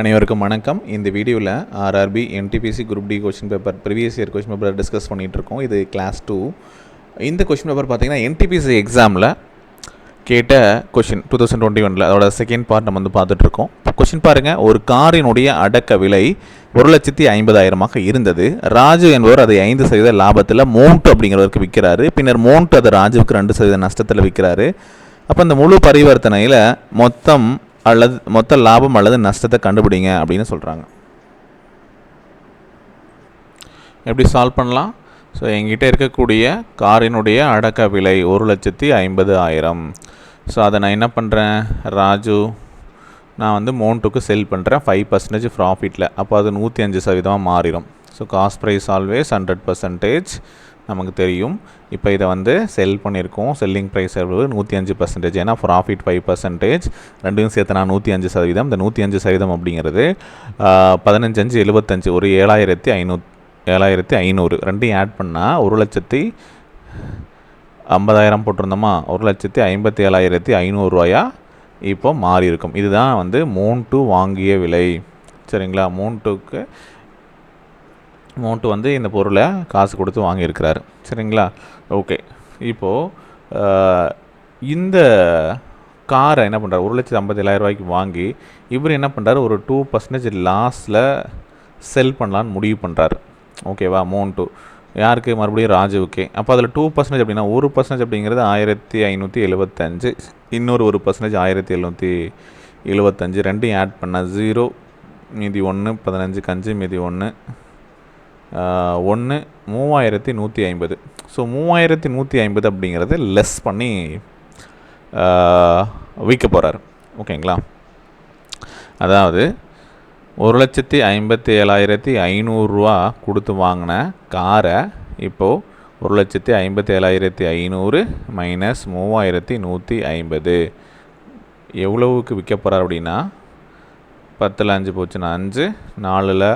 அனைவருக்கும் வணக்கம். இந்த வீடியோவில் RRB NTPC group D question paper previous year question paper discuss பண்ணிகிட்டு இருக்கோம் இது கிளாஸ் டூ இந்த கொஷின் பேப்பர் பார்த்தீங்கன்னா என்டிபிசி எக்ஸாமில் கேட்ட கொஷின் டூ தௌசண்ட் டுவெண்ட்டி ஒனில் அதோட செகண்ட் பார்ட் நம்ம வந்து பார்த்துட்ருக்கோம் கொஷின் பாருங்கள் ஒரு காரினுடைய அடக்க விலை ஒரு லட்சத்தி ஐம்பதாயிரமாக இருந்தது. ராஜு என்பவர் அதை ஐந்து சதவீத லாபத்தில் மோண்ட் அப்படிங்கிறவருக்கு விற்கிறாரு பின்னர் மோண்ட் அதை ராஜுவுக்கு ரெண்டு சதவீத நஷ்டத்தில் விற்கிறாரு அப்போ இந்த முழு பரிவர்த்தனையில் மொத்தம் அல்லது மொத்த லாபம் அல்லது நஷ்டத்தை கண்டுபிடிங்க அப்படின்னு சொல்கிறாங்க எப்படி சால்வ் பண்ணலாம்? ஸோ எங்கிட்ட இருக்கக்கூடிய காரினுடைய அடக்க விலை ஒரு லட்சத்தி ஐம்பது ஆயிரம். ஸோ அதை நான் என்ன பண்ணுறேன் ராஜு நான் வந்து மோண்ட்டுக்கு செல் பண்ணுறேன் ஃபைவ் பர்சன்டேஜ் ப்ராஃபிட்டில் அப்போ அது நூற்றி அஞ்சு சதவீதமாக மாறிடும். So cost price always hundred percentage நமக்கு தெரியும். இப்போ இதை வந்து செல் பண்ணியிருக்கோம். செல்லிங் ப்ரைஸ் எவ்வளவு? நூற்றி அஞ்சு பர்சன்டேஜ் ஏன்னா ப்ராஃபிட் ஃபைவ் பர்சன்டேஜ் ரெண்டையும் சேர்த்து நான் நூற்றி அஞ்சு சதவீதம். இந்த நூற்றி அஞ்சு சதவீதம் அப்படிங்கிறது பதினஞ்சு அஞ்சு எழுபத்தஞ்சு ஒரு ஏழாயிரத்தி ஐநூ ஏழாயிரத்தி ஐநூறு. ரெண்டையும் ஆட் பண்ணால் ஒரு லட்சத்தி ஐம்பதாயிரம் போட்டிருந்தோமா? ஒரு லட்சத்தி ஐம்பத்தி ஏழாயிரத்தி ஐநூறுரூவாயா இப்போ மாறி இருக்கும். இதுதான் வந்து மோன்ட்டு வாங்கிய விலை. சரிங்களா? மோன்ட்டுக்கு மோன்ட்டு வந்து இந்த பொருளை காசு கொடுத்து வாங்கியிருக்கிறாரு. சரிங்களா? ஓகே இப்போது இந்த காரை என்ன பண்ணுறாரு ஒரு லட்சத்து ஐம்பத்தேழாயிரம் ரூபாய்க்கு வாங்கி இவர் என்ன பண்ணுறாரு ஒரு டூ பர்சன்டேஜ் லாஸில் செல் பண்ணலான்னு முடிவு பண்ணுறாரு ஓகேவா அமௌண்ட்டு யாருக்கு? மறுபடியும் ராஜுவுக்கே. அப்போ அதில் டூ பர்சன்டேஜ் அப்படின்னா ஒரு பர்சன்டேஜ் அப்படிங்கிறது ஆயிரத்தி ஐநூற்றி எழுபத்தஞ்சு இன்னொரு ஒரு பர்சன்டேஜ் ஆயிரத்தி எழுநூற்றி எழுபத்தஞ்சு ரெண்டையும் ஆட் பண்ணால் ஜீரோ மீதி ஒன்று பதினஞ்சு கஞ்சு மீதி ஒன்று ஒன்று மூவாயிரத்தி நூற்றி ஐம்பது. ஸோ மூவாயிரத்தி நூற்றி ஐம்பது அப்படிங்கிறது லெஸ் பண்ணி விற்க போகிறார் ஓகேங்களா அதாவது ஒரு லட்சத்தி ஐம்பத்தி ஏழாயிரத்தி ஐநூறுரூவா கொடுத்து வாங்கின காரை இப்போது ஒரு லட்சத்தி ஐம்பத்தி ஏழாயிரத்தி ஐநூறு மைனஸ் மூவாயிரத்தி நூற்றி ஐம்பது. எவ்வளவுக்கு விற்க போகிறார் அப்படின்னா பத்தில் அஞ்சு போச்சுன்னா அஞ்சு நாலில்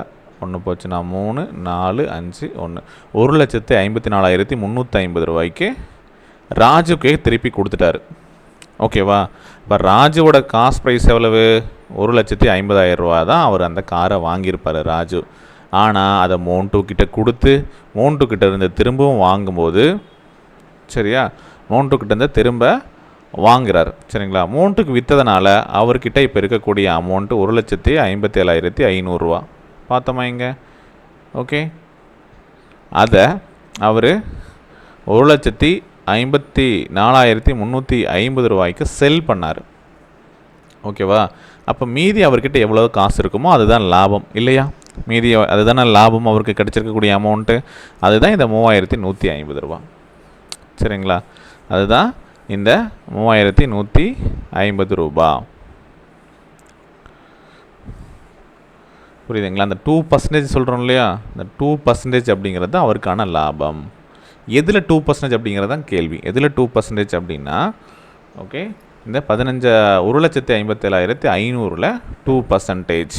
ஒன்று போச்சுன்னா மூணு நாலு அஞ்சு ஒன்று ஒரு லட்சத்தி ஐம்பத்தி நாலாயிரத்தி முந்நூற்றி ஐம்பது ரூபாய்க்கு ராஜுக்கே திருப்பி கொடுத்துட்டாரு. ஓகேவா இப்போ ராஜுவோட காஸ்ட் ப்ரைஸ் எவ்வளவு? ஒரு லட்சத்தி ஐம்பதாயிரம் ரூபா தான் அவர் அந்த காரை வாங்கியிருப்பார் ராஜு. ஆனால் அதை மோன்ட்டு கிட்ட கொடுத்து மோன்ட்டு கிட்ட இருந்து திரும்பவும் வாங்கும்போது சரியா? மோன்ட்டு கிட்ட இருந்து திரும்ப வாங்குறாரு. சரிங்களா? மோன்ட்டுக்கு விற்றதுனால அவர்கிட்ட இப்போ இருக்கக்கூடிய அமௌண்ட்டு ஒரு லட்சத்தி ஐம்பத்தி ஏழாயிரத்தி ஐநூறுரூவா பார்த்தோமா இங்கே? ஓகே அதை அவர் ஒரு லட்சத்தி ஐம்பத்தி நாலாயிரத்தி முந்நூற்றி ஐம்பது ரூபாய்க்கு செல் பண்ணார். ஓகேவா அப்போ மீதி அவர்கிட்ட எவ்வளோ காசு இருக்குமோ அதுதான் லாபம் இல்லையா? மீதி அதுதானே லாபம் அவருக்கு கிடச்சிருக்கக்கூடிய அமௌண்ட்டு அதுதான் இந்த மூவாயிரத்தி நூற்றி ஐம்பது ரூபா. சரிங்களா? அதுதான் இந்த மூவாயிரத்தி நூற்றி ஐம்பது ரூபா. புரியுதுங்களா? அந்த டூ பர்சன்டேஜ் சொல்கிறோம் இல்லையா? இந்த டூ பர்சன்டேஜ் அப்படிங்கிறது தான் அவருக்கான லாபம். எதில் டூ பர்சன்டேஜ் அப்படிங்கிறது தான் கேள்வி. எதில் டூ பர்சன்டேஜ் அப்படின்னா ஓகே இந்த பதினஞ்சா ஒரு லட்சத்தி ஐம்பத்தேழாயிரத்தி ஐநூறில் டூ பர்சன்டேஜ்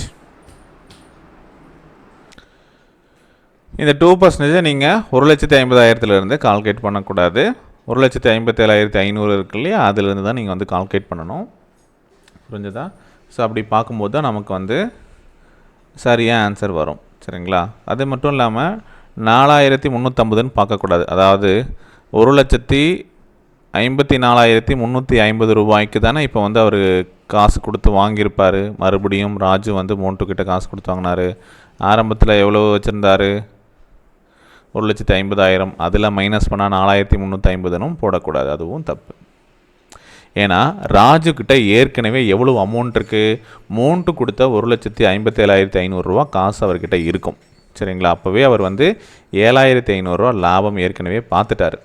இந்த டூ பர்சன்டேஜை நீங்கள் ஒரு லட்சத்தி ஐம்பதாயிரத்துலேருந்து கால்குலேட் பண்ணக்கூடாது. ஒரு லட்சத்தி ஐம்பத்தேழாயிரத்தி ஐநூறு இருக்கு இல்லையா? அதுலேருந்து தான் நீங்கள் வந்து கால்குலேட் பண்ணணும். புரிஞ்சுதா? ஸோ அப்படி பார்க்கும்போது தான் நமக்கு வந்து சரியாக ஆன்சர் வரும்? சரிங்களா? அது மட்டும் இல்லாமல் நாலாயிரத்தி முந்நூற்றம்பதுன்னு பார்க்கக்கூடாது. அதாவது ஒரு லட்சத்தி ஐம்பத்தி நாலாயிரத்தி முந்நூற்றி ஐம்பது ரூபாய்க்கு தானே இப்போ வந்து அவர் காசு கொடுத்து வாங்கியிருப்பார். மறுபடியும் ராஜு வந்து மோன்ட்டுக்கிட்ட காசு கொடுத்து வாங்கினார். ஆரம்பத்தில் எவ்வளோ வச்சுருந்தாரு? ஒரு லட்சத்தி ஐம்பதாயிரம். அதில் மைனஸ் பண்ணால் நாலாயிரத்தி முந்நூற்றி ஐம்பதுனும் போடக்கூடாது. அதுவும் தப்பு. ஏன்னா ராஜுக்கிட்ட ஏற்கனவே எவ்வளோ அமௌண்ட் இருக்குது அமௌண்ட்டு கொடுத்த ஒரு லட்சத்தி ஐம்பத்தேழாயிரத்தி ஐநூறுரூவா காசு அவர்கிட்ட இருக்கும். சரிங்களா? அப்போவே அவர் வந்து ஏழாயிரத்தி ஐநூறுரூவா லாபம் ஏற்கனவே பார்த்துட்டாரு.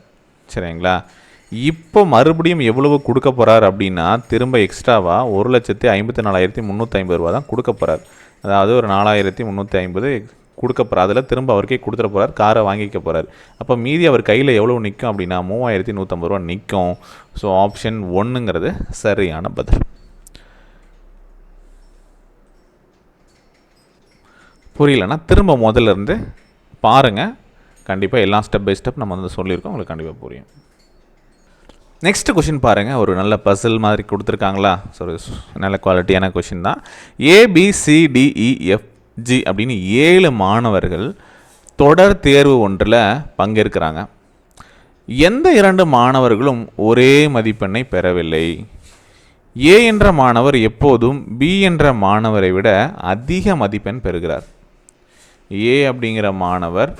சரிங்களா? இப்போ மறுபடியும் எவ்வளவு கொடுக்க போகிறார் அப்படின்னா திரும்ப எக்ஸ்ட்ராவாக ஒரு லட்சத்தி ஐம்பத்தி நாலாயிரத்தி முந்நூற்றி ஐம்பது ரூபா தான் கொடுக்க போகிறார் அதாவது ஒரு நாலாயிரத்தி முந்நூற்றி ஐம்பது கொடுக்க போகிறார் அதில் திரும்ப அவருக்கே கொடுத்துட போகிறார் காரை வாங்கிக்க போகிறார் அப்போ மீதி அவர் கையில் எவ்வளோ நிற்கும் அப்படின்னா மூவாயிரத்தி நூற்றம்பது ரூபா நிற்கும். ஸோ ஆப்ஷன் ஒன்றுங்கிறது சரியான பதில். புரியலன்னா திரும்ப முதல்ல இருந்து பாருங்கள் கண்டிப்பாக எல்லாம் ஸ்டெப் பை ஸ்டெப் நம்ம வந்து சொல்லியிருக்கோம் உங்களுக்கு கண்டிப்பாக புரியும். நெக்ஸ்ட் கொஷின் பாருங்கள் ஒரு நல்ல பசில் மாதிரி கொடுத்துருக்காங்களா? ஸோ நல்ல குவாலிட்டியான கொஷின் தான். ஏபிசிடிஇஎஃப் ஜி அப்படின்னு ஏழு மாணவர்கள் தொடர் தேர்வு ஒன்றில் பங்கேற்கிறாங்க. எந்த இரண்டு மாணவர்களும் ஒரே மதிப்பெண்ணை பெறவில்லை. ஏ என்ற மாணவர் எப்போதும் பி என்ற மாணவரை விட அதிக மதிப்பெண் பெறுகிறார். ஏ அப்படிங்கிற மாணவர்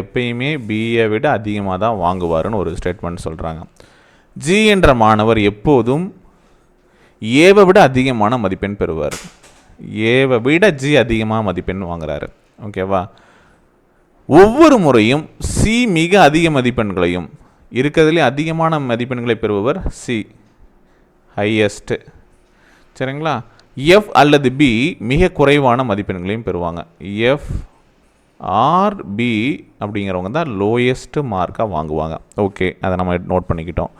எப்பயுமே பியை விட அதிகமாக தான் வாங்குவாருன்னு ஒரு ஸ்டேட்மெண்ட் சொல்கிறாங்க ஜி என்ற மாணவர் எப்போதும் ஏவை விட அதிகமான மதிப்பெண் பெறுவார். ஏவை விட ஜி அதிகமாக மதிப்பெண் வாங்குறாரு. ஓகேவா ஒவ்வொரு முறையும் சி மிக அதிக மதிப்பெண்களையும் இருக்கிறதுலே அதிகமான மதிப்பெண்களை பெறுபவர் சி ஹையஸ்ட்டு சரிங்களா? எஃப் அல்லது பி மிக குறைவான மதிப்பெண்களையும் பெறுவாங்க. எஃப் ஆர் பி அப்படிங்கிறவங்க தான் லோயஸ்ட் மார்க்காக வாங்குவாங்க. ஓகே அதை நம்ம நோட் பண்ணிக்கிட்டோம்.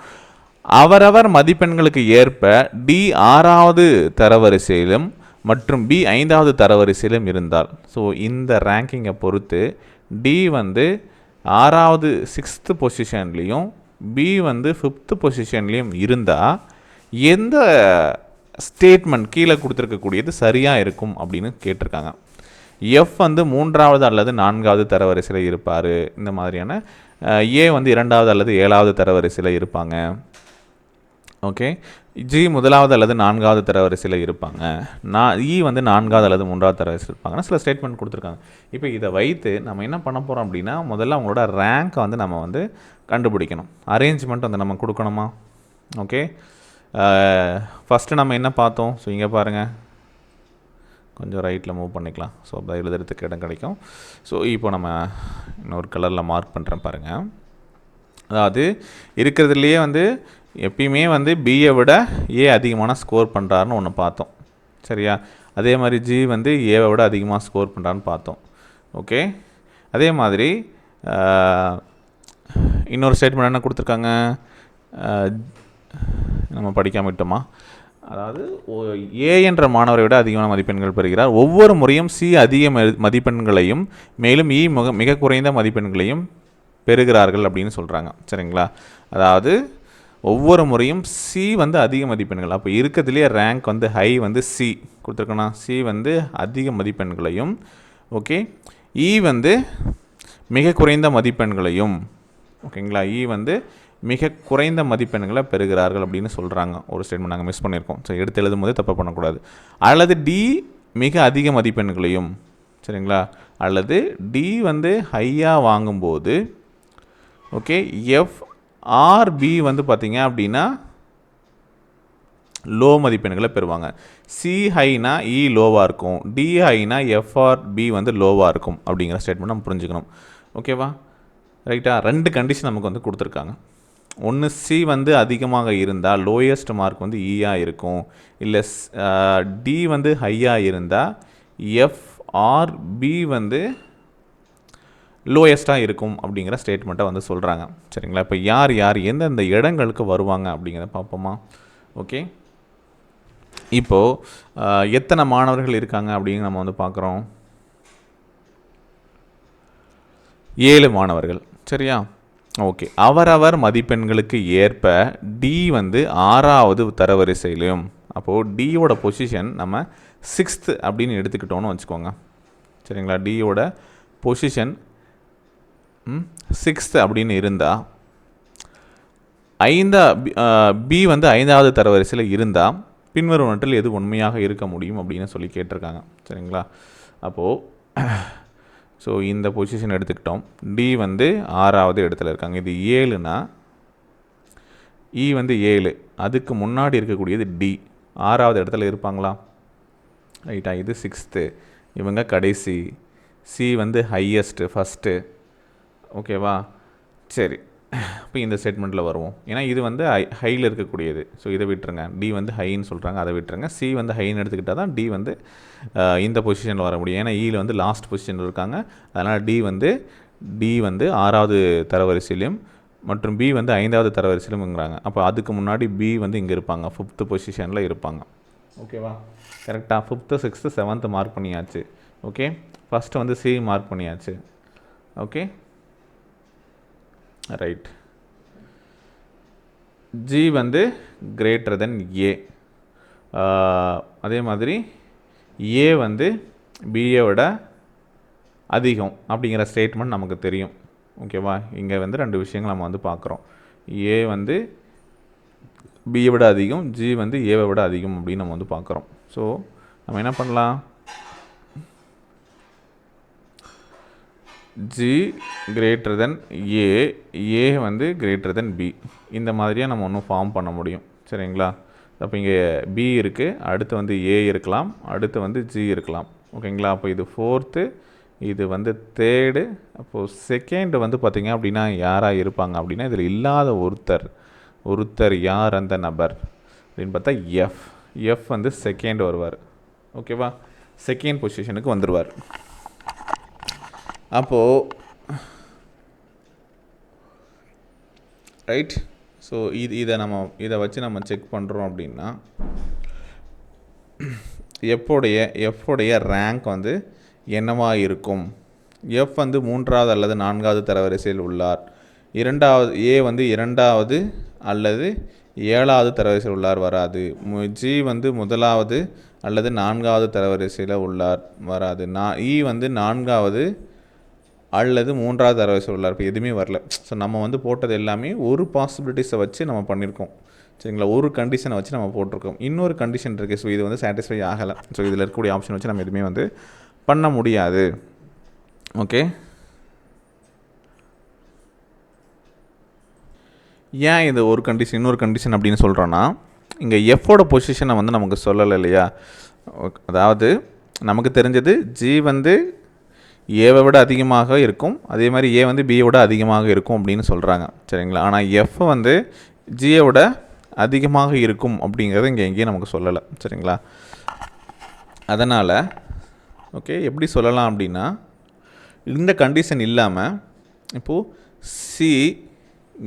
அவரவர் மதிப்பெண்களுக்கு ஏற்ப டி ஆறாவது தரவரிசையிலும் மற்றும் பி ஐந்தாவது தரவரிசையிலும் இருந்தால். ஸோ இந்த ரேங்கிங்கை பொறுத்து டி வந்து ஆறாவது சிக்ஸ்த்து பொசிஷன்லேயும் பி வந்து ஃபிஃப்த்து பொசிஷன்லேயும் இருந்தால் எந்த ஸ்டேட்மெண்ட் கீழே கொடுத்துருக்கக்கூடியது சரியாக இருக்கும் அப்படின்னு கேட்டிருக்காங்க. எஃப் வந்து மூன்றாவது அல்லது நான்காவது தரவரிசையில் இருப்பார். இந்த மாதிரியான ஏ வந்து இரண்டாவது அல்லது ஏழாவது தரவரிசையில் இருப்பாங்க. ஓகே ஜி முதலாவது அல்லது நான்காவது தரவரிசையில் இருப்பாங்க. நான் இ e வந்து நான்காவது அல்லது மூன்றாவது தரவரிசையில் இருப்பாங்கன்னா சில ஸ்டேட்மெண்ட் கொடுத்துருக்காங்க. இப்போ இதை வைத்து நம்ம என்ன பண்ண போகிறோம் அப்படின்னா முதல்ல அவங்களோட ரேங்க்கை வந்து நம்ம வந்து கண்டுபிடிக்கணும். அரேஞ்ச்மெண்ட் வந்து நம்ம கொடுக்கணுமா? ஓகே ஃபஸ்ட்டு நம்ம என்ன பார்த்தோம்? ஸோ இங்கே பாருங்கள் கொஞ்சம் ரைட்டில் மூவ் பண்ணிக்கலாம். ஸோ அப்போ எழுதுறதுக்கு இடம் கிடைக்கும். ஸோ இப்போ நம்ம இன்னொரு கலரில் மார்க் பண்ணுறேன் பாருங்கள் அதாவது இருக்கிறதுலையே வந்து எப்பயுமே வந்து பியை விட ஏ அதிகமான ஸ்கோர் பண்ணுறாருன்னு ஒன்று பார்த்தோம். சரியா? அதே மாதிரி ஜி வந்து ஏவை விட அதிகமாக ஸ்கோர் பண்ணுறான்னு பார்த்தோம். ஓகே அதே மாதிரி இன்னொரு ஸ்டேட்மெண்ட் என்ன கொடுத்துருக்காங்க? நம்ம படிக்காம விட்டோமா? அதாவது ஏ என்ற மாணவரை விட அதிகமான மதிப்பெண்கள் பெறுகிறார். ஒவ்வொரு முறையும் சி அதிக மதிப்பெண்களையும் மேலும் இ மிக மிக குறைந்த மதிப்பெண்களையும் பெறுகிறார்கள் அப்படின்னு சொல்கிறாங்க சரிங்களா? அதாவது ஒவ்வொரு முறையும் சி வந்து அதிக மதிப்பெண்கள். அப்போ இருக்கிறதுலேயே ரேங்க் வந்து ஹை வந்து சி கொடுத்துருக்கோண்ணா சி வந்து அதிக மதிப்பெண்களையும் ஓகே இ e வந்து மிக குறைந்த மதிப்பெண்களையும் ஓகேங்களா? இ வந்து மிக குறைந்த மதிப்பெண்களை பெறுகிறார்கள் அப்படின்னு சொல்கிறாங்க ஒரு ஸ்டேட்மெண்ட் நாங்கள் மிஸ் பண்ணியிருக்கோம். ஸோ எடுத்து எழுதும் போது தப்பு பண்ணக்கூடாது. அல்லது டி மிக அதிக மதிப்பெண்களையும் சரிங்களா? அல்லது டி வந்து ஹையாக வாங்கும்போது ஓகே எஃப் ஆர்பி வந்து பார்த்தீங்க அப்படின்னா லோ மதிப்பெண்களை பெறுவாங்க. சி ஹைனா இ லோவாக இருக்கும். டி ஹைனா எஃப்ஆர்பி வந்து லோவாக இருக்கும் அப்படிங்கிற ஸ்டேட்மெண்ட் நம்ம புரிஞ்சுக்கணும். ஓகேவா ரைட்டா ரெண்டு கண்டிஷன் நமக்கு வந்து கொடுத்துருக்காங்க. ஒன்று சி வந்து அதிகமாக இருந்தால் லோயஸ்ட் மார்க் வந்து e இயாக இருக்கும். இல்லை டி வந்து ஹையாக இருந்தால் எஃப்ஆர்பி வந்து லோயஸ்ட்டாக இருக்கும் அப்படிங்கிற ஸ்டேட்மெண்ட்டை வந்து சொல்கிறாங்க சரிங்களா? இப்போ யார் யார் எந்தெந்த இடங்களுக்கு வருவாங்க அப்படிங்கிறத பார்ப்போமா? ஓகே இப்போது எத்தனை மாணவர்கள் இருக்காங்க அப்படின்னு நம்ம வந்து பார்க்குறோம். ஏழு மாணவர்கள். சரியா? ஓகே அவரவர் மதிப்பெண்களுக்கு ஏற்ப டி வந்து ஆறாவது தரவரிசையிலையும் அப்போது டியோட பொசிஷன் நம்ம சிக்ஸ்த்து அப்படின்னு எடுத்துக்கிட்டோன்னு வச்சுக்கோங்க. சரிங்களா? டியோட பொசிஷன் சிக்ஸ்த்து அப்படின்னு இருந்தால் ஐந்தா பி வந்து ஐந்தாவது தரவரிசையில் இருந்தால் பின்வரும் ஒன்றில் எது உண்மையாக இருக்க முடியும் அப்படின்னு சொல்லி கேட்டிருக்காங்க. சரிங்களா? அப்போது ஸோ இந்த பொசிஷன் எடுத்துக்கிட்டோம். டி வந்து ஆறாவது இடத்துல இருக்காங்க. இது ஏழுனா இ வந்து ஏழு. அதுக்கு முன்னாடி இருக்கக்கூடியது டி ஆறாவது இடத்துல இருப்பாங்களா? ரைட்டா இது சிக்ஸ்த்து இவங்க கடைசி. சி வந்து ஹையஸ்ட்டு ஃபஸ்ட்டு ஓகேவா? சரி. இப்போ இந்த ஸ்டேட்மெண்ட்டில் வருவோம். ஏன்னா இது வந்து ஹை ஹையில் இருக்கக்கூடியது. ஸோ இதை விட்டுருங்க. டி வந்து ஹைன்னு சொல்கிறாங்க அதை விட்டுருங்க. சி வந்து ஹைன்னு எடுத்துக்கிட்டால் தான் டி வந்து இந்த பொசிஷனில் வர முடியும். ஏன்னா e ஈயில் வந்து லாஸ்ட் பொசிஷனில் இருக்காங்க. அதனால் டி வந்து டி வந்து ஆறாவது தரவரிசையிலையும் மற்றும் பி வந்து ஐந்தாவது தரவரிசையிலும்ங்கிறாங்க. அப்போ அதுக்கு முன்னாடி பி வந்து இங்கே இருப்பாங்க. ஃபிஃப்த்து பொசிஷனில் இருப்பாங்க. ஓகேவா? கரெக்டாக ஃபிஃப்த்து சிக்ஸ்த்து செவன்த்து மார்க் பண்ணியாச்சு. ஓகே ஃபஸ்ட்டு வந்து சி மார்க் பண்ணியாச்சு. ஓகே ரைட் ஜி வந்து கிரேட்டர் தென் ஏ அதே மாதிரி ஏ வந்து பிஏ விட அதிகம் அப்படிங்கிற ஸ்டேட்மெண்ட் நமக்கு தெரியும். ஓகேவா இங்கே வந்து ரெண்டு விஷயங்கள் நம்ம வந்து பார்க்குறோம். ஏ வந்து பிஏ விட அதிகம் ஜி வந்து ஏவை விட அதிகம் அப்படின்னு நம்ம வந்து பார்க்குறோம். ஸோ நம்ம என்ன பண்ணலாம்? ஜி கிரேட்டர் தென் ஏ ஏ வந்து கிரேட்டர் தென் பி. இந்த மாதிரியாக நம்ம ஒன்றும் ஃபார்ம் பண்ண முடியும். சரிங்களா? அப்போ இங்கே பி இருக்குது அடுத்து வந்து ஏ இருக்கலாம் அடுத்து வந்து ஜி இருக்கலாம். ஓகேங்களா? அப்போ இது ஃபோர்த்து இது வந்து தேர்டு அப்போது செகண்டு வந்து பார்த்திங்க அப்படின்னா யாராக இருப்பாங்க அப்படின்னா இதில் இல்லாத ஒருத்தர் ஒருத்தர் யார் அந்த நபர் அப்படின்னு பார்த்தா எஃப் எஃப் வந்து செகண்ட் வருவார். ஓகேவா? செகண்ட் பொசிஷனுக்கு வந்துடுவார் அப்போது ரைட் ஸோ இது இதை நம்ம இதை வச்சு நம்ம செக் பண்ணுறோம் அப்படின்னா எஃப்வுடைய எஃப்வுடைய ரேங்க் வந்து என்னவாக இருக்கும் எஃப் வந்து மூன்றாவது அல்லது நான்காவது தரவரிசையில் உள்ளார். இரண்டாவது ஏ வந்து இரண்டாவது அல்லது ஏழாவது தரவரிசையில் உள்ளார் வராது. ஜி வந்து முதலாவது அல்லது நான்காவது தரவரிசையில் உள்ளார் வராது. நான் இ e வந்து நான்காவது அல்லது மூன்றாவது தரவரிசை உள்ளார் இப்போ எதுவுமே வரல. ஸோ நம்ம வந்து போட்டது எல்லாமே ஒரு பாசிபிலிட்டிஸை வச்சு நம்ம பண்ணியிருக்கோம் சரிங்களா? ஒரு கண்டிஷனை வச்சு நம்ம போட்டிருக்கோம். இன்னொரு கண்டிஷன் இருக்குது ஸோ இது வந்து சாட்டிஸ்ஃபை ஆகலை. ஸோ இதில் இருக்கக்கூடிய ஆப்ஷன் வச்சு நம்ம எதுவுமே வந்து பண்ண முடியாது. ஓகே ஏன் இது ஒரு கண்டிஷன் இன்னொரு கண்டிஷன் அப்படின்னு சொல்கிறோன்னா இங்கே எஃபோட பொசிஷனை வந்து நமக்கு சொல்லலை இல்லையா? ஓக்- அதாவது நமக்கு தெரிஞ்சது ஜி வந்து ஏவை விட அதிகமாக இருக்கும். அதே மாதிரி ஏ வந்து பியை விட அதிகமாக இருக்கும் அப்படின்னு சொல்கிறாங்க சரிங்களா? ஆனால் எஃப் வந்து ஜியை விட அதிகமாக இருக்கும் அப்படிங்கிறது இங்கே எங்கேயும் நமக்கு சொல்லலை. சரிங்களா? அதனால் ஓகே எப்படி சொல்லலாம் அப்படின்னா இந்த கண்டிஷன் இல்லாமல் இப்போது சி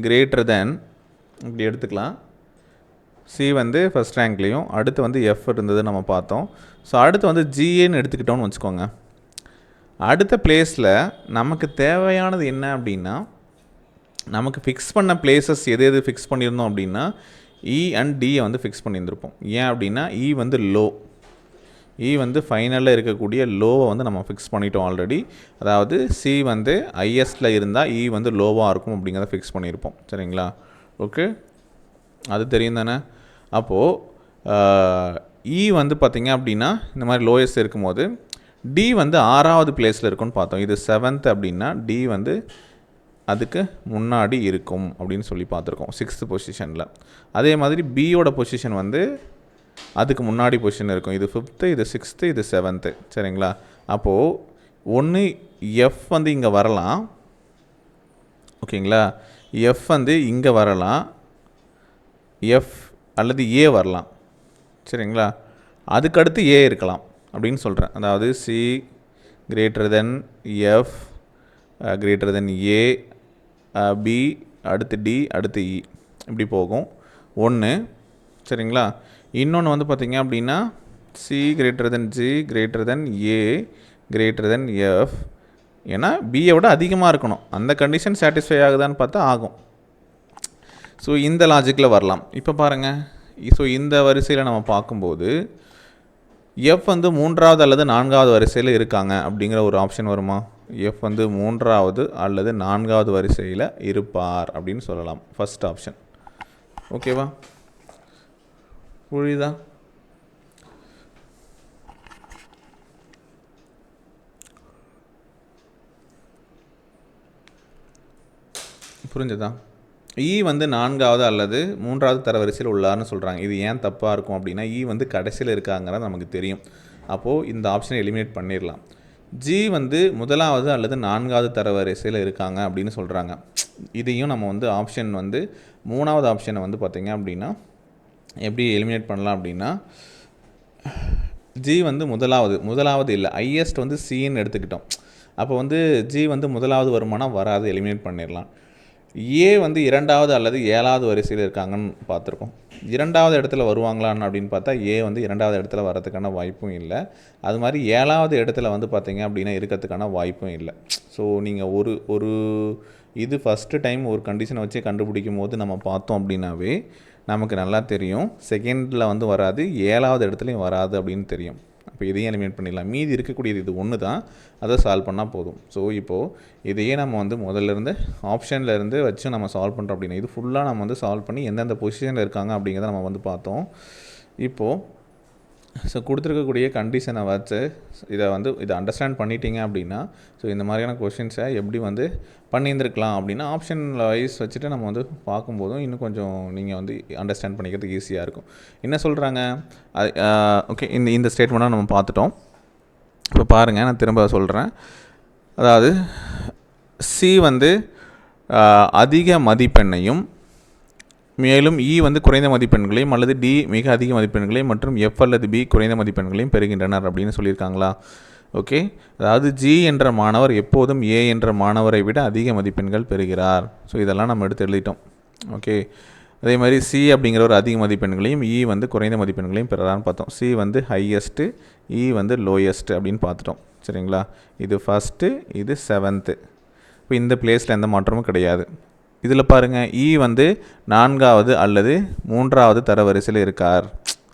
கிரேட்டர் தென் இப்படி எடுத்துக்கலாம். சி வந்து ஃபஸ்ட் ரேங்க்லேயும் அடுத்து வந்து எஃப் இருந்தது நம்ம பார்த்தோம். ஸோ அடுத்து வந்து ஜிஏன்னு எடுத்துக்கிட்டோம்னு வச்சுக்கோங்க. அடுத்த பிளேஸில் நமக்கு தேவையானது என்ன அப்படின்னா நமக்கு ஃபிக்ஸ் பண்ண பிளேசஸ் எது எது ஃபிக்ஸ் பண்ணியிருந்தோம் அப்படின்னா இ அண்ட் டியை வந்து ஃபிக்ஸ் பண்ணியிருந்திருப்போம். ஏன் அப்படின்னா இ வந்து லோ இ e வந்து ஃபைனலில் இருக்கக்கூடிய லோவை வந்து நம்ம ஃபிக்ஸ் பண்ணிட்டோம் ஆல்ரெடி அதாவது சி வந்து ஐஎஸ்டில் இருந்தால் இ e வந்து லோவாக இருக்கும் அப்படிங்கிறத ஃபிக்ஸ் பண்ணியிருப்போம். சரிங்களா? ஓகே அது தெரியும் தானே? அப்போது இ வந்து பார்த்திங்க அப்படின்னா இந்த மாதிரி லோயஸ்ட் இருக்கும்போது டி வந்து ஆறாவது பிளேஸில் இருக்கும்னு பார்த்தோம். இது செவன்த் அப்படின்னா டி வந்து அதுக்கு முன்னாடி இருக்கும் அப்படின்னு சொல்லி பார்த்துருக்கோம் சிக்ஸ்த்து பொசிஷனில் அதே மாதிரி பியோட பொசிஷன் வந்து அதுக்கு முன்னாடி பொசிஷன் இருக்கும். இது ஃபிஃப்த்து இது சிக்ஸ்த்து இது செவன்த்து சரிங்களா? அப்போது ஒன்று எஃப் வந்து இங்கே வரலாம். ஓகேங்களா? எஃப் வந்து இங்கே வரலாம். எஃப் அல்லது ஏ வரலாம். சரிங்களா? அதுக்கடுத்து ஏ இருக்கலாம். அப்படின்னு சொல்கிறேன் அதாவது C greater than F greater than A B அடுத்து டி அடுத்து இ இப்படி போகும். ஒன்று சரிங்களா? இன்னொன்று வந்து பார்த்திங்க அப்படின்னா C greater than G greater than A greater than F ஏன்னா பியை விட அதிகமாக இருக்கணும். அந்த கண்டிஷன் சாட்டிஸ்ஃபை ஆகுதான்னு பார்த்தா ஆகும். ஸோ இந்த லாஜிக்கில் வரலாம். இப்போ பாருங்கள் ஸோ இந்த வரிசையில் நம்ம பார்க்கும்போது எஃப் வந்து மூன்றாவது அல்லது நான்காவது வரிசையில் இருக்காங்க அப்படிங்கிற ஒரு ஆப்ஷன் வருமா? எஃப் வந்து மூன்றாவது அல்லது நான்காவது வரிசையில் இருப்பார் அப்படின்னு சொல்லலாம். ஃபஸ்ட் ஆப்ஷன் ஓகேவா புரியுதா? புரிஞ்சதா? ஈ வந்து நான்காவது அல்லது மூன்றாவது தரவரிசையில் உள்ளார்னு சொல்கிறாங்க இது ஏன் தப்பாக இருக்கும் அப்படின்னா ஈ வந்து கடைசியில் இருக்காங்கிறது நமக்கு தெரியும். அப்போது இந்த ஆப்ஷனை எலிமினேட் பண்ணிடலாம் ஜி வந்து முதலாவது அல்லது நான்காவது தரவரிசையில் இருக்காங்க அப்படின்னு சொல்கிறாங்க இதையும் நம்ம வந்து ஆப்ஷன் வந்து மூணாவது ஆப்ஷனை வந்து பார்த்திங்க அப்படின்னா எப்படி எலிமினேட் பண்ணலாம் அப்படின்னா ஜி வந்து முதலாவது முதலாவது இல்லை ஹையஸ்ட் வந்து சின்னு எடுத்துக்கிட்டோம். அப்போ வந்து ஜி வந்து முதலாவது வருமானம் வராது எலிமினேட் பண்ணிடலாம் ஏ வந்து இரண்டாவது அல்லது ஏழாவது வரிசையில் இருக்காங்கன்னு பார்த்துருக்கோம். இரண்டாவது இடத்துல வருவாங்களான்னு அப்படின்னு பார்த்தா ஏ வந்து இரண்டாவது இடத்துல வரதுக்கான வாய்ப்பும் இல்லை. அது மாதிரி ஏழாவது இடத்துல வந்து பார்த்தீங்க அப்படின்னா இருக்கிறதுக்கான வாய்ப்பும் இல்லை. ஸோ நீங்கள் ஒரு ஒரு இது ஃபஸ்ட்டு டைம் ஒரு கண்டிஷனை வச்சு கண்டுபிடிக்கும் போது நம்ம பார்த்தோம் அப்படின்னாவே நமக்கு நல்லா தெரியும். செகண்டில் வந்து வராது ஏழாவது இடத்துலையும் வராது அப்படின்னு தெரியும். இப்போ இதையும் எலிமினேட் பண்ணிடலாம். மீதி இருக்கக்கூடியது இது ஒன்று தான். அதை சால்வ் பண்ணால் போதும். ஸோ இப்போது இதையே நம்ம வந்து முதல்ல இருந்து ஆப்ஷனில் இருந்து வச்சு நம்ம சால்வ் பண்ணுறோம் அப்படின்னா இது ஃபுல்லாக நம்ம வந்து சால்வ் பண்ணி எந்தெந்த பொசிஷனில் இருக்காங்க அப்படிங்கிறத நம்ம வந்து பார்த்தோம். இப்போது ஸோ கொடுத்துருக்கக்கூடிய கண்டிஷனை வச்சு இதை வந்து இதை அண்டர்ஸ்டாண்ட் பண்ணிட்டீங்க அப்படின்னா ஸோ இந்த மாதிரியான கொஷின்ஸை எப்படி வந்து பண்ணியிருந்துருக்கலாம் அப்படின்னா ஆப்ஷன் வைஸ் வச்சுட்டு நம்ம வந்து பார்க்கும்போதும் இன்னும் கொஞ்சம் நீங்கள் வந்து அண்டர்ஸ்டாண்ட் பண்ணிக்கிறதுக்கு ஈஸியாக இருக்கும். என்ன சொல்கிறாங்க அது ஓகே இந்த இந்த ஸ்டேட்மெண்ட்டாக நம்ம பார்த்துட்டோம். இப்போ பாருங்கள் நான் திரும்ப சொல்கிறேன் அதாவது சி வந்து அதிக மதிப்பெண்ணையும் மேலும் இ வந்து குறைந்த மதிப்பெண்களையும் அல்லது டி மிக அதிக மதிப்பெண்களையும் மற்றும் எஃப் அல்லது பி குறைந்த மதிப்பெண்களையும் பெறுகின்றனர் அப்படின்னு சொல்லியிருக்காங்களா? ஓகே அதாவது ஜி என்ற மாணவர் எப்போதும் ஏ என்ற மாணவரை விட அதிக மதிப்பெண்கள் பெறுகிறார். ஸோ இதெல்லாம் நம்ம எடுத்து எழுதிட்டோம். ஓகே அதே மாதிரி சி அப்படிங்கிற ஒரு அதிக மதிப்பெண்களையும் இ வந்து குறைந்த மதிப்பெண்களையும் பெறலான்னு பார்த்தோம். சி வந்து ஹையஸ்ட்டு இ e வந்து லோயஸ்ட்டு அப்படின்னு பார்த்துட்டோம். சரிங்களா? இது ஃபஸ்ட்டு இது செவன்த்து இப்போ இந்த பிளேஸில் எந்த மாற்றமும் கிடையாது. இதில் பாருங்கள் இ வந்து நான்காவது அல்லது மூன்றாவது தரவரிசையில் இருக்கார்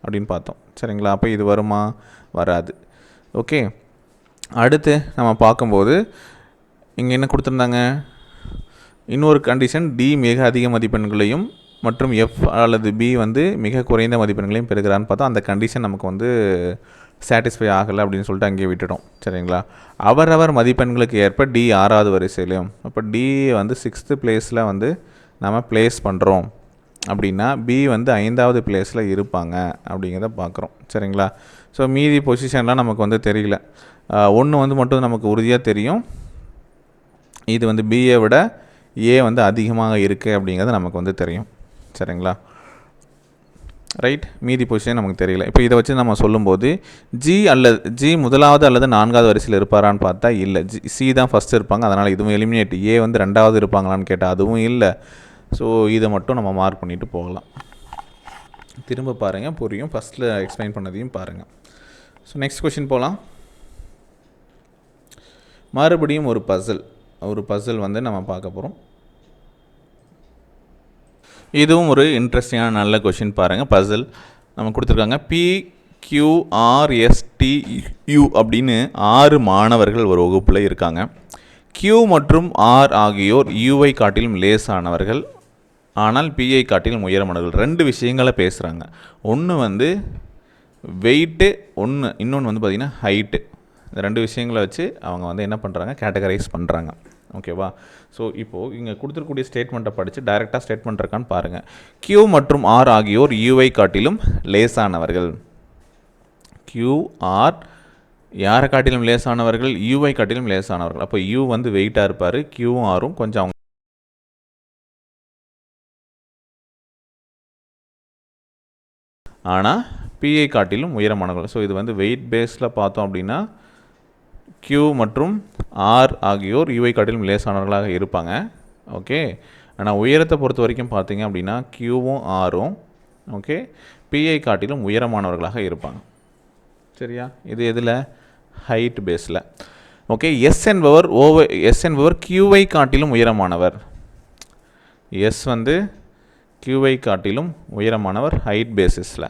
அப்படின்னு பார்த்தோம். சரிங்களா? அப்போ இது வருமா? வராது. ஓகே. அடுத்து நம்ம பார்க்கும்போது இங்கே என்ன கொடுத்துருந்தாங்க? இன்னொரு கண்டிஷன் டி மிக அதிக மதிப்பெண்களையும் மற்றும் எஃப் அல்லது பி வந்து மிக குறைந்த மதிப்பெண்களையும் பெறுகிறான்னு பார்த்தா அந்த கண்டிஷன் நமக்கு வந்து சாட்டிஸ்ஃபை ஆகலை அப்படின்னு சொல்லிட்டு அங்கேயே விட்டுட்டோம். சரிங்களா? அவரவர் மதிப்பெண்களுக்கு ஏற்ப டி ஆறாவது வரிசையிலையும் அப்போ டி வந்து சிக்ஸ்த்து பிளேஸில் வந்து நம்ம ப்ளேஸ் பண்ணுறோம் அப்படின்னா பி வந்து ஐந்தாவது பிளேஸில் இருப்பாங்க அப்படிங்கிறத பார்க்குறோம் சரிங்களா? ஸோ மீதி பொசிஷன்லாம் நமக்கு வந்து தெரியல. ஒன்று வந்து மட்டும் நமக்கு உறுதியாக தெரியும். இது வந்து பிஏ விட ஏ வந்து அதிகமாக இருக்குது அப்படிங்கிறது நமக்கு வந்து தெரியும். சரிங்களா? ரைட் மீதி பொசிஷன் நமக்கு தெரியல. இப்போ இதை வச்சு நம்ம சொல்லும்போது ஜி அல்லது ஜி முதலாவது அல்லது நான்காவது வரிசையில் இருப்பாரான்னு பார்த்தா இல்லை. ஜி சி தான் ஃபஸ்ட்டு இருப்பாங்க. அதனால் இதுவும் எலிமினேட் ஏ வந்து ரெண்டாவது இருப்பாங்களான்னு கேட்டால் அதுவும் இல்லை. ஸோ இதை மட்டும் நம்ம மார்க் பண்ணிட்டு போகலாம். திரும்ப பாருங்கள் புரியும். ஃபஸ்ட்டில் எக்ஸ்பிளைன் பண்ணதையும் பாருங்கள் ஸோ நெக்ஸ்ட் கொஷின் போகலாம். மறுபடியும் ஒரு பசில் ஒரு பசில் வந்து நம்ம பார்க்க போகிறோம் இதுவும் ஒரு இன்ட்ரெஸ்டிங்கான நல்ல கொஷின் பாருங்கள் பசில் நம்ம கொடுத்துருக்காங்க. பி யூ அப்படின்னு ஆறு மாணவர்கள் ஒரு வகுப்பில் இருக்காங்க. கியூ மற்றும் ஆர் ஆகியோர் யூவை காட்டிலும் லேசானவர்கள். ஆனால் பிஐ காட்டிலும் உயரமானவர்கள். ரெண்டு விஷயங்களை பேசுகிறாங்க ஒன்று வந்து வெயிட்டு ஒன்று இன்னொன்று வந்து பார்த்திங்கன்னா ஹைட்டு இந்த ரெண்டு விஷயங்களை வச்சு அவங்க வந்து என்ன பண்ணுறாங்க கேட்டகரைஸ் பண்ணுறாங்க ஓகேவா ஸோ இப்போது இங்கே கொடுத்துருக்கூடிய ஸ்டேட்மெண்ட்டை படித்து டைரெக்டாக ஸ்டேட்மெண்ட் இருக்கான்னு பாருங்கள் கியூ மற்றும் ஆர் ஆகியோர் யூவை காட்டிலும் லேசானவர்கள். கியூஆர் யாரை காட்டிலும் லேசானவர்கள்? யூவை காட்டிலும் லேசானவர்கள். அப்போ யூ வந்து வெயிட்டாக இருப்பார். கியூஆரும் கொஞ்சம் அவங்க ஆனால் பிஐ காட்டிலும் உயரமானவர்கள். ஸோ இது வந்து வெயிட் பேஸில் பார்த்தோம் அப்படின்னா கியூ மற்றும் ஆர் ஆகியோர் யூஐ காட்டிலும் லேசானவர்களாக இருப்பாங்க. ஓகே ஆனால் உயரத்தை பொறுத்த வரைக்கும் பார்த்தீங்க அப்படின்னா கியூவும் ஆரும் ஓகே பிஐ காட்டிலும் உயரமானவர்களாக இருப்பாங்க. சரியா? இது எதில்? ஹைட் பேஸில் ஓகே எஸ் என்பவர் ஓவை எஸ் என்பவர் கியூவை காட்டிலும் உயரமானவர். எஸ் வந்து கியூவை காட்டிலும் உயரமானவர் ஹைட் பேசிஸில்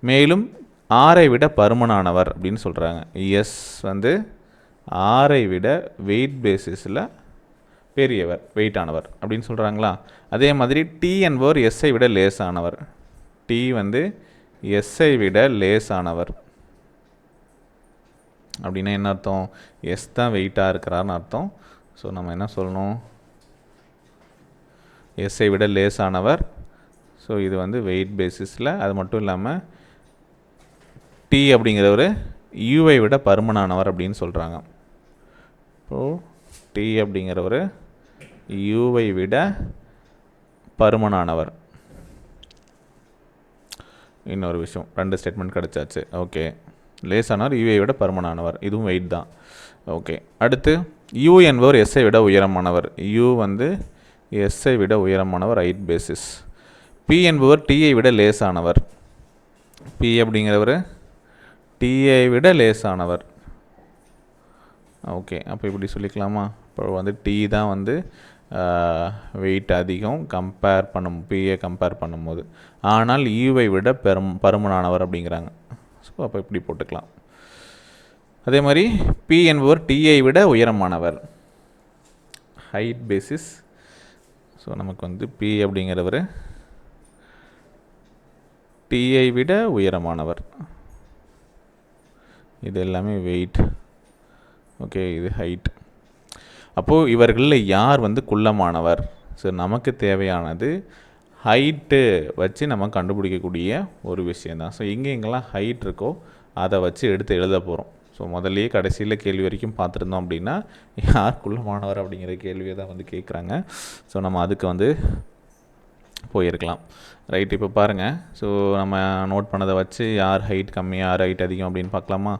மேலும் ஆரை விட பருமனானவர் அப்படின்னு சொல்கிறாங்க எஸ் வந்து ஆரை விட வெயிட் பேசிஸில் பெரியவர் வெயிட்டானவர் அப்படின்னு சொல்கிறாங்களா அதே மாதிரி டி என்பவர் எஸ்ஸை விட லேசானவர் டி வந்து எஸ்ஐ விட லேசானவர் அப்படின்னா என்ன அர்த்தம்? எஸ் தான் வெயிட்டாக இருக்கிறாருன்னு அர்த்தம். ஸோ நம்ம என்ன சொல்லணும்? எஸ்ஐ விட லேசானவர் ஸோ இது வந்து வெயிட் பேசிஸில் அது மட்டும் இல்லாமல் டி அப்படிங்கிறவர் யூவை விட பருமனானவர் அப்படின்னு சொல்கிறாங்க இப்போது டி அப்படிங்கிறவர் யூவை விட பருமனானவர். இன்னொரு விஷயம் ரெண்டு ஸ்டேட்மெண்ட் கிடச்சாச்சு. ஓகே லேசானவர் யூவை விட பருமனானவர். இதுவும் வெயிட் தான். ஓகே அடுத்து யூ என்பவர் எஸ்ஐ விட உயரமானவர். யூ வந்து எஸ்ஐ விட உயரமானவர் ஹைட் பேசிஸ் பி என்பவர் டிஐ விட லேசானவர். பி அப்படிங்கிறவர் டிஐ விட லேசானவர். ஓகே. அப்போ இப்படி சொல்லிக்கலாமா? இப்போ வந்து டி தான் வந்து வெயிட் அதிகம் கம்பேர் பண்ணும் பிஏ கம்பேர் பண்ணும்போது. ஆனால் e ஈவை விட பெரும் பருமனானவர் அப்படிங்கிறாங்க. ஸோ அப்போ இப்படி போட்டுக்கலாம். அதே மாதிரி பி என்பவர் டிஐ விட உயரமானவர். ஹைட் பேசிஸ் ஸோ நமக்கு வந்து பி அப்படிங்கிறவர் டிஐ விட உயரமானவர். இது எல்லாமே வெயிட் ஓகே இது ஹைட் அப்போது இவர்களில் யார் வந்து குள்ளமானவர்? ஸோ நமக்கு தேவையானது ஹைட்டு வச்சு நம்ம கண்டுபிடிக்கக்கூடிய ஒரு விஷயந்தான் ஸோ எங்கே எங்கெல்லாம் ஹைட் இருக்கோ அதை வச்சு எடுத்து எழுத போகிறோம் ஸோ முதல்லையே கடைசியில் கேள்வி வரைக்கும் பார்த்துருந்தோம் அப்படின்னா யார் குள்ளமானவர் அப்படிங்கிற கேள்வியை தான் வந்து கேட்குறாங்க ஸோ நம்ம அதுக்கு வந்து போயிருக்கலாம். ரைட் இப்போ பாருங்கள் ஸோ நம்ம நோட் பண்ணதை வச்சு யார் ஹைட் கம்மி யார் ஹைட் அதிகம் அப்படின்னு பார்க்கலாமா?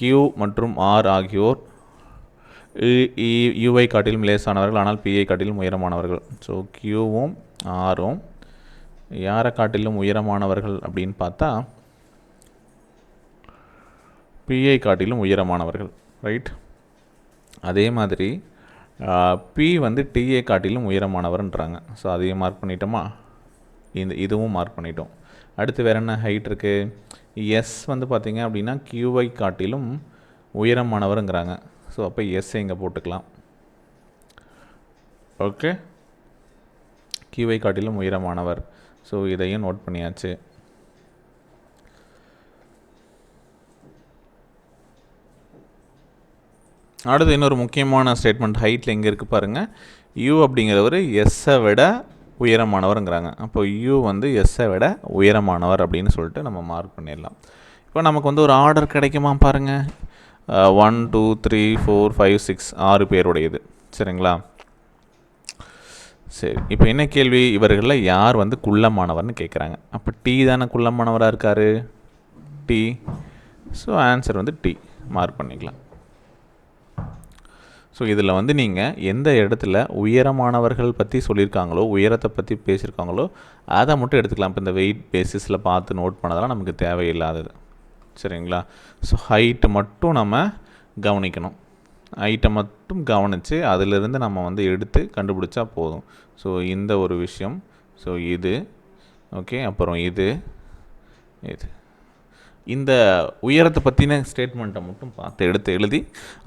கியூ மற்றும் ஆர் ஆகியோர் யூவை காட்டிலும் லேசானவர்கள் ஆனால் பிஐ காட்டிலும் உயரமானவர்கள். ஸோ கியூவும் ஆரும் யாரை காட்டிலும் உயரமானவர்கள் அப்படின்னு பார்த்தா பிஐ காட்டிலும் உயரமானவர்கள் ரைட் அதே மாதிரி பி வந்து டிஏ காட்டிலும் உயரமானவர்ன்றாங்க. ஸோ அதையும் மார்க் பண்ணிட்டோமா? இந்த இதுவும் மார்க் பண்ணிட்டோம். அடுத்து வேறு என்ன ஹைட் இருக்குது எஸ் வந்து பார்த்திங்க அப்படின்னா கியூவை காட்டிலும் உயரமானவருங்கிறாங்க. ஸோ அப்போ எஸ்ஸை இங்கே போட்டுக்கலாம்? ஓகே கியூவை காட்டிலும் உயரமானவர். ஸோ இதையும் நோட் பண்ணியாச்சு. அடுத்து இன்னொரு முக்கியமான ஸ்டேட்மெண்ட் ஹைட்டில் எங்கே இருக்குது பாருங்கள் யூ அப்படிங்கிறவர் எஸ்ஸை விட உயரமானவருங்கிறாங்க. அப்போ யூ வந்து எஸ்ஸை விட உயரமானவர் அப்படின்னு சொல்லிட்டு நம்ம மார்க் பண்ணிடலாம். இப்போ நமக்கு வந்து ஒரு ஆர்டர் கிடைக்குமா பாருங்கள் one two three four five six ஆறு பேருடையது. சரிங்களா? சரி. இப்போ என்ன கேள்வி? இவர்களில் யார் வந்து குள்ளமானவர்னு கேட்குறாங்க அப்போ டி தானே குள்ளமானவராக இருக்கார்? டி ஸோ ஆன்சர் வந்து டி மார்க் பண்ணிக்கலாம். ஸோ இதில் வந்து நீங்கள் எந்த இடத்துல உயரமானவர்கள் பற்றி சொல்லியிருக்காங்களோ உயரத்தை பற்றி பேசியிருக்காங்களோ அதை மட்டும் எடுத்துக்கலாம். இப்போ இந்த வெயிட் பேசிஸில் பார்த்து நோட் பண்ணதெல்லாம் நமக்கு தேவையில்லாதது. சரிங்களா? ஸோ ஹைட்டு மட்டும் நம்ம கவனிக்கணும். ஹைட்டை மட்டும் கவனித்து அதிலிருந்து நம்ம வந்து எடுத்து கண்டுபிடிச்சா போதும். ஸோ இந்த ஒரு விஷயம். ஸோ இது. ஓகே அப்புறம் இது. இது. இந்த உயரத்தை பற்றின ஸ்டேட்மெண்ட்டை மட்டும் பார்த்து எடுத்து எழுதி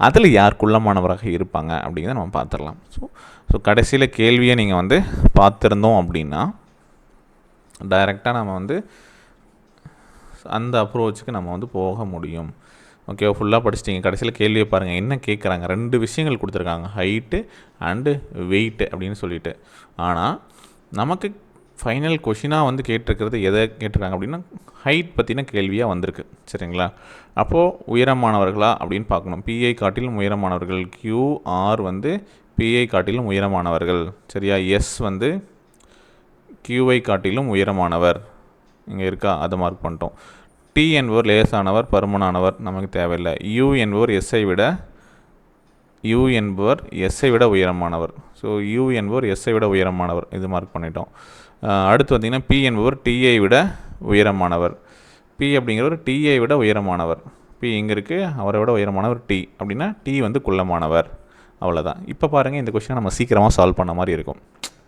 அதில் யார் குள்ளமானவராக இருப்பாங்க அப்படிங்கிறத நம்ம பார்த்துடலாம். ஸோ ஸோ கடைசியில் கேள்வியை நீங்கள் வந்து பார்த்துருந்தோம் அப்படின்னா டைரெக்டாக நம்ம வந்து அந்த அப்ரோச்சுக்கு நம்ம வந்து போக முடியும். ஓகே ஃபுல்லாக படிச்சிட்டிங்க. கடைசியில் கேள்வியை பாருங்கள் என்ன கேட்குறாங்க ரெண்டு விஷயங்கள் கொடுத்துருக்காங்க. ஹைட்டு அண்டு வெயிட்டு அப்படின்னு சொல்லிட்டு. ஆனால் நமக்கு ஃபைனல் கொஷினாக வந்து கேட்டிருக்கிறது எதை கேட்டிருக்காங்க அப்படின்னா ஹைட் பற்றின கேள்வியாக வந்திருக்கு. சரிங்களா? அப்போது உயரமானவர்களா அப்படின்னு பார்க்கணும். பிஐ காட்டிலும் உயரமானவர்கள். கியூஆர் வந்து பிஐ காட்டிலும் உயரமானவர்கள். சரியா? எஸ் வந்து கியூவை காட்டிலும் உயரமானவர். இங்கே இருக்கா? அதை மார்க் பண்ணிட்டோம். டி என்பவர் லேசானவர் பருமனானவர் நமக்கு தேவையில்லை. யூ என்பவர் எஸ்ஐ விட யூ என்பவர் எஸ்ஐ விட உயரமானவர். ஸோ யூ என்பவர் எஸ்ஐ விட உயரமானவர். இது மார்க் பண்ணிட்டோம். அடுத்து பார்த்திங்கன்னா பி என்பவர் டிஐ விட உயரமானவர். பி அப்படிங்கிறவர் டிஐ விட உயரமானவர். பி இங்கே இருக்குது அவரை விட உயரமானவர் டி அப்படின்னா டி வந்து குள்ளமானவர். அவ்வளோதான் இப்போ பாருங்கள் இந்த கொஷினை நம்ம சீக்கிரமாக சால்வ் பண்ண மாதிரி இருக்கும்.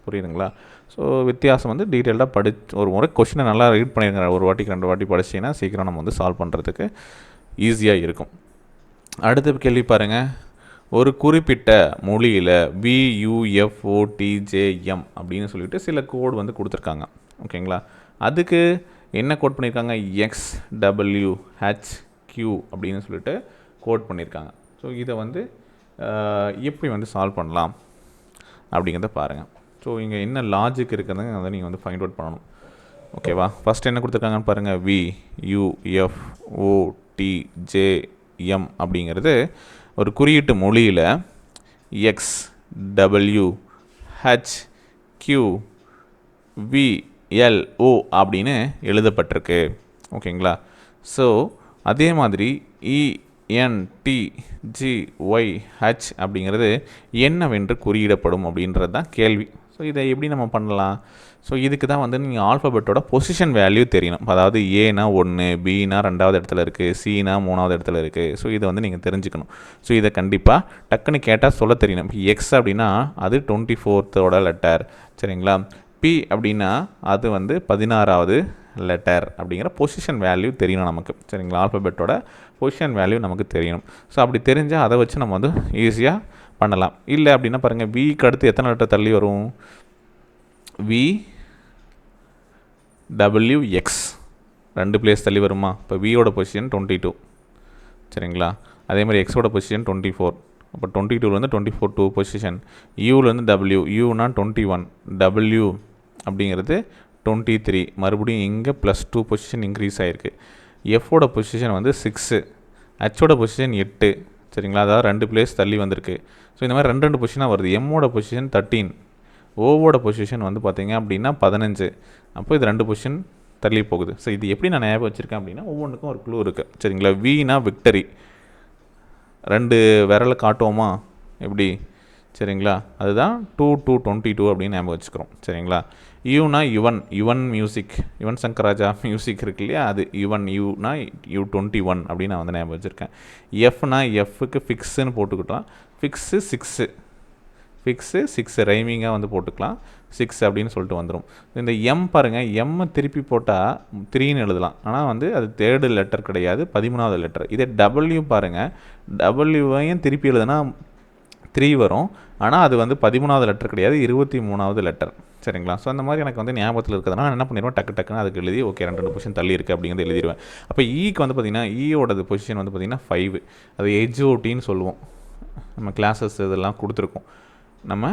புரியுதுங்களா? ஸோ வித்தியாசம் வந்து டீட்டெயில்டாக படி ஒரு முறை கொஷினை நல்லா ரீட் பண்ணிடுங்க ஒரு வாட்டிக்கு ரெண்டு வாட்டி படிச்சிங்கன்னா சீக்கிரம் நம்ம வந்து சால்வ் பண்ணுறதுக்கு ஈஸியாக இருக்கும். அடுத்த கேள்வி பாருங்கள் ஒரு குறிப்பிட்ட மொழியில் பியூஎஃப்ஓடிஜேஎம் அப்படின்னு சொல்லிட்டு சில கோட் வந்து கொடுத்துருக்காங்க. ஓகேங்களா? அதுக்கு என்ன கோட் பண்ணியிருக்காங்க எக்ஸ் டபிள்யூ ஹெச் கியூ அப்படின்னு சொல்லிட்டு கோட் பண்ணியிருக்காங்க ஸோ இதை வந்து எப்படி வந்து சால்வ் பண்ணலாம் அப்படிங்கிறத பாருங்கள் ஸோ இங்கே என்ன லாஜிக் இருக்குதுங்க அதை நீங்கள் வந்து ஃபைண்ட் அவுட் பண்ணணும். ஓகேவா? ஃபஸ்ட் என்ன கொடுத்துருக்காங்கன்னு பாருங்கள் வி யூஎஃப்ஓடிஜேஎம் அப்படிங்கிறது ஒரு குறியீட்டு மொழியில் X W H Q V L O அப்படின்னு எழுதப்பட்டிருக்கு. ஓகேங்களா? ஸோ அதே மாதிரி இஎன் ஜி ஒய் ஹச் அப்படிங்கிறது என்னவென்று குறியிடப்படும் அப்படின்றது தான் கேள்வி. ஸோ இதை எப்படி நம்ம பண்ணலாம்? ஸோ இதுக்கு தான் வந்து நீங்கள் ஆல்ஃபபெட்டோட பொசிஷன் வேல்யூ தெரியணும். அதாவது ஏனா ஒன்று பினா ரெண்டாவது இடத்துல இருக்குது சினா மூணாவது இடத்துல இருக்குது ஸோ இதை வந்து நீங்கள் தெரிஞ்சுக்கணும். ஸோ இதை கண்டிப்பாக டக்குன்னு கேட்டால் சொல்ல தெரியணும். இப்போ எக்ஸ் அப்படின்னா அது டுவெண்ட்டி ஃபோர்த்தோட லெட்டர் சரிங்களா? பி அப்படின்னா அது வந்து பதினாறாவது லெட்டர் அப்படிங்கிற பொசிஷன் வேல்யூ தெரியணும் நமக்கு. சரிங்களா? ஆல்ஃபபெட்டோட பொசிஷன் வேல்யூ நமக்கு தெரியணும். ஸோ அப்படி தெரிஞ்சால் அதை வச்சு நம்ம வந்து ஈஸியாக பண்ணலாம். இல்லை அப்படின்னா பாருங்கள் விக்கு அடுத்து எத்தனை லெட்டர் தள்ளி வரும்? வி டபிள்யூ எக்ஸ் ரெண்டு பிளேஸ் தள்ளி வருமா? இப்போ வியோட பொசிஷன் டுவெண்ட்டி டூ சரிங்களா? அதே மாதிரி எக்ஸோட பொசிஷன் டுவெண்ட்டி ஃபோர் அப்போ டுவெண்ட்டி டூலேருந்து டுவெண்ட்டி ஃபோர் டூ பொசிஷன் யூலேருந்து டபிள்யூ யூனா டுவெண்ட்டி ஒன் டபிள்யூ அப்படிங்கிறது டுவெண்ட்டி த்ரீ மறுபடியும் இங்கே ப்ளஸ் டூ பொசிஷன் இன்க்ரீஸ் ஆகிருக்கு எஃபோட பொசிஷன் வந்து சிக்ஸு ஹச்சோட பொசிஷன் எட்டு. சரிங்களா? அதாவது ரெண்டு பிளேஸ் தள்ளி வந்திருக்கு. ஸோ இந்த மாதிரி ரெண்டு ரெண்டு பொசிஷனாக வருது. எம்மோட பொசிஷன் தேர்ட்டீன் ஓவோட பொசிஷன் வந்து பார்த்தீங்க அப்படின்னா பதினஞ்சு. அப்போ இது ரெண்டு பொசிஷன் தள்ளி போகுது. ஸோ இது எப்படி நான் ஞாபகம் வச்சுருக்கேன் அப்படின்னா ஒவ்வொன்றுக்கும் ஒரு க்ளூ இருக்குது சரிங்களா? வீனா விக்டரி ரெண்டு விரலை காட்டுவோமா? எப்படி? சரிங்களா? அதுதான் டூ டூ டுவெண்ட்டி டூ அப்படின்னு ஞாபகம் வச்சுக்கிறோம். சரிங்களா? யூனா யுவன் யுவன் மியூசிக் யுவன் சங்கர் ராஜா மியூசிக் இருக்கு இல்லையா? அது யுவன் யூனா யூ டுவெண்ட்டி ஒன் அப்படின்னு நான் வந்து ஞாபகம் வச்சுருக்கேன். எஃப்னா எஃப்க்கு ஃபிக்ஸுன்னு போட்டுக்கிட்டோம். ஃபிக்ஸு சிக்ஸு ஃபிக்ஸு சிக்ஸ் ரைமிங்காக வந்து போட்டுக்கலாம். சிக்ஸ் அப்படின்னு சொல்லிட்டு வந்துடும் இந்த எம் பாருங்கள் எம்மை திருப்பி போட்டால் த்ரீன்னு எழுதலாம். ஆனால் வந்து அது தேர்டு லெட்டர் கிடையாது பதிமூணாவது லெட்டர் இதே டபுள்யூ பாருங்கள் டபுள்யூவையும் திருப்பி எழுதுனா த்ரீ வரும். ஆனால் அது வந்து பதிமூணாவது லெட்டர் கிடையாது இருபத்தி மூணாவது லெட்டர் சரிங்களா? ஸோ அந்த மாதிரி எனக்கு வந்து ஞாபகத்தில் இருக்கிறதுனா நான் என்ன பண்ணிடுவேன் டக்கு டக்குன்னு அதுக்கு எழுதி ஓகே ரெண்டு ரெண்டு பொசிஷன் தள்ளி இருக்குது அப்படிங்கிறது எழுதிடுவேன் அப்போ ஈக்கு e வந்து பார்த்திங்கன்னா ஈயோடது e பொசிஷன் வந்து பார்த்திங்கன்னா ஃபைவ் அது எஜ்ஓட்டின்னு சொல்லுவோம். நம்ம கிளாஸஸ் இதெல்லாம் கொடுத்துருக்கோம். நம்ம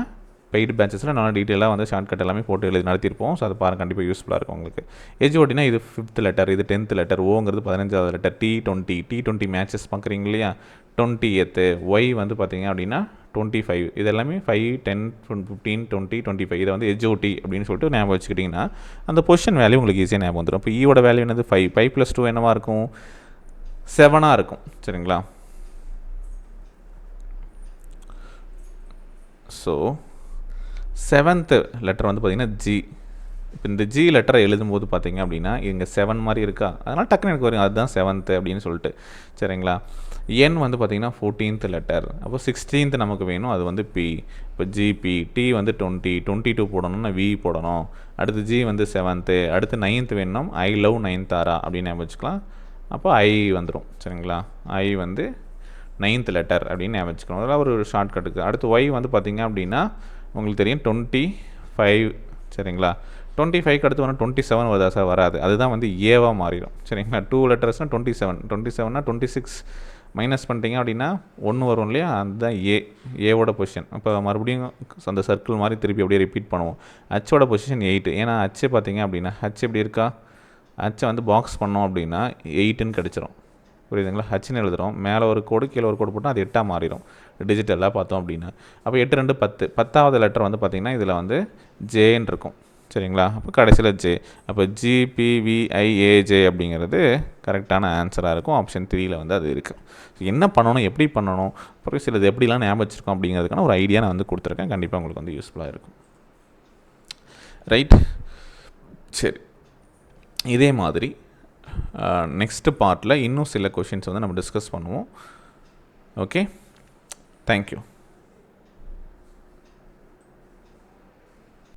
பெய்டு பேட்சஸில் நல்லா டீட்டெயிலாக வந்து ஷார்ட்கட் எல்லாமே போட்டு எழுதி நடத்தியிருப்போம். ஸோ அதை பாருங்க கண்டிப்பாக யூஸ்ஃபுல்லாக இருக்கும் உங்களுக்கு. ஏஜ் ஓட்டினா இது ஃபிஃப்த் லெட்டர் இது டென்த் லெட்டர் ஓங்கிறது பதினஞ்சாவது letter T twenty T twenty matches பார்க்குறீங்க இல்லையா? டுவெண்ட்டி எத்து ஒய் வந்து பார்த்தீங்க அப்படின்னா டுவெண்ட்டி ஃபைவ் இது எல்லாமே five ten fifteen twenty twenty five இதை வந்து எஜ்ஓடி அப்படின்னு சொல்லிட்டு ஞாபகம் வச்சுக்கிட்டிங்கன்னா அந்த பொசிஷன் வேல்யூ உங்களுக்கு ஈஸியாக ஞாபகம் வந்துடும் இப்போ ஈவோட e வேல்யூ என்னது? ஃபைவ் ஃபைவ் ப்ளஸ் டூ என்னவாக இருக்கும்? செவனாக இருக்கும். சரிங்களா? ஸோ செவன்த்து லெட்டர் வந்து பார்த்திங்கன்னா ஜி இப்போ இந்த ஜி லெட்டரை எழுதும்போது பார்த்தீங்க அப்படின்னா இங்கே செவன் மாதிரி இருக்கா? அதனால் டக்குன்னு எனக்கு வரும் அதுதான் செவன்த்து அப்படின்னு சொல்லிட்டு. சரிங்களா? என் வந்து பார்த்திங்கன்னா ஃபோர்டீன்த் லெட்டர் அப்போ சிக்ஸ்டீன்த் நமக்கு வேணும் அது வந்து பி இப்போ ஜிபி டி வந்து டுவெண்ட்டி டுவெண்ட்டி டூ போடணும்னா வி போடணும். அடுத்து ஜி வந்து செவன்த்து அடுத்து நைன்த் வேணும் ஐ லவ் நைன்த் ஆரா அப்படின்னு வச்சுக்கலாம். அப்போ ஐ வந்துடும் சரிங்களா? ஐ வந்து நைன்த் லெட்டர் அப்படின்னு ஞாபகம் வச்சுக்கணும். அதெல்லாம் ஒரு ஷார்ட்கட்டுக்கு அடுத்து ஒய் வந்து பார்த்திங்க அப்படின்னா உங்களுக்கு தெரியும் டுவெண்ட்டி ஃபைவ் சரிங்களா? டுவெண்ட்டி ஃபைவ்க்கு அடுத்து வந்து டுவெண்ட்டி செவன் வருதா சார் வராது. அதுதான் வந்து ஏவாக மாறிடும். சரிங்களா? டூ லெட்டர்ஸ்னால் டுவெண்ட்டி செவன் டுவெண்ட்டி செவன்னா டுவெண்ட்டி சிக்ஸ் மைனஸ் பண்ணிட்டீங்க அப்படின்னா ஒன்று வரும் இல்லையா? அதுதான் ஏ ஏவோட பொசிஷன் அப்போ மறுபடியும் அந்த சர்க்கிள் மாதிரி திருப்பி அப்படியே ரிப்பீட் பண்ணுவோம். ஹச்சோட பொசிஷன் எயிட்டு ஏன்னா ஹச்சு பார்த்தீங்க அப்படின்னா ஹச் எப்படி இருக்கா? ஹச்சை வந்து பாக்ஸ் பண்ணோம் அப்படின்னா எயிட்டுன்னு கிடச்சிரும். புரியுதுங்களா? ஹச்னு எழுதுகிறோம் மேலே ஒரு கோடு கீழே ஒரு கோடு போட்டால் அது எட்டாக மாறிடும் டிஜிட்டலாக பார்த்தோம் அப்படின்னா. அப்போ எட்டு ரெண்டு பத்து. பத்தாவது லெட்டர் வந்து பார்த்திங்கன்னா இதில் வந்து ஜேன்னு இருக்கும். சரிங்களா? அப்போ கடைசியில் ஜே அப்போ ஜிபிவிஐஏஜே அப்படிங்கிறது கரெக்டான ஆன்சராக இருக்கும். ஆப்ஷன் த்ரீயில் வந்து அது இருக்குது என்ன பண்ணணும்? எப்படி பண்ணணும்? அப்புறம் சிலது எப்படிலாம் ஞாபகம் வச்சுருக்கோம் அப்படிங்கிறதுக்கான ஒரு ஐடியா நான் வந்து கொடுத்துருக்கேன். கண்டிப்பாக உங்களுக்கு வந்து யூஸ்ஃபுல்லாக இருக்கும். ரைட் சரி. இதே மாதிரி நெக்ஸ்ட்டு பார்ட்டில் இன்னும் சில கொஷின்ஸ் வந்து நம்ம டிஸ்கஸ் பண்ணுவோம். Okay thank you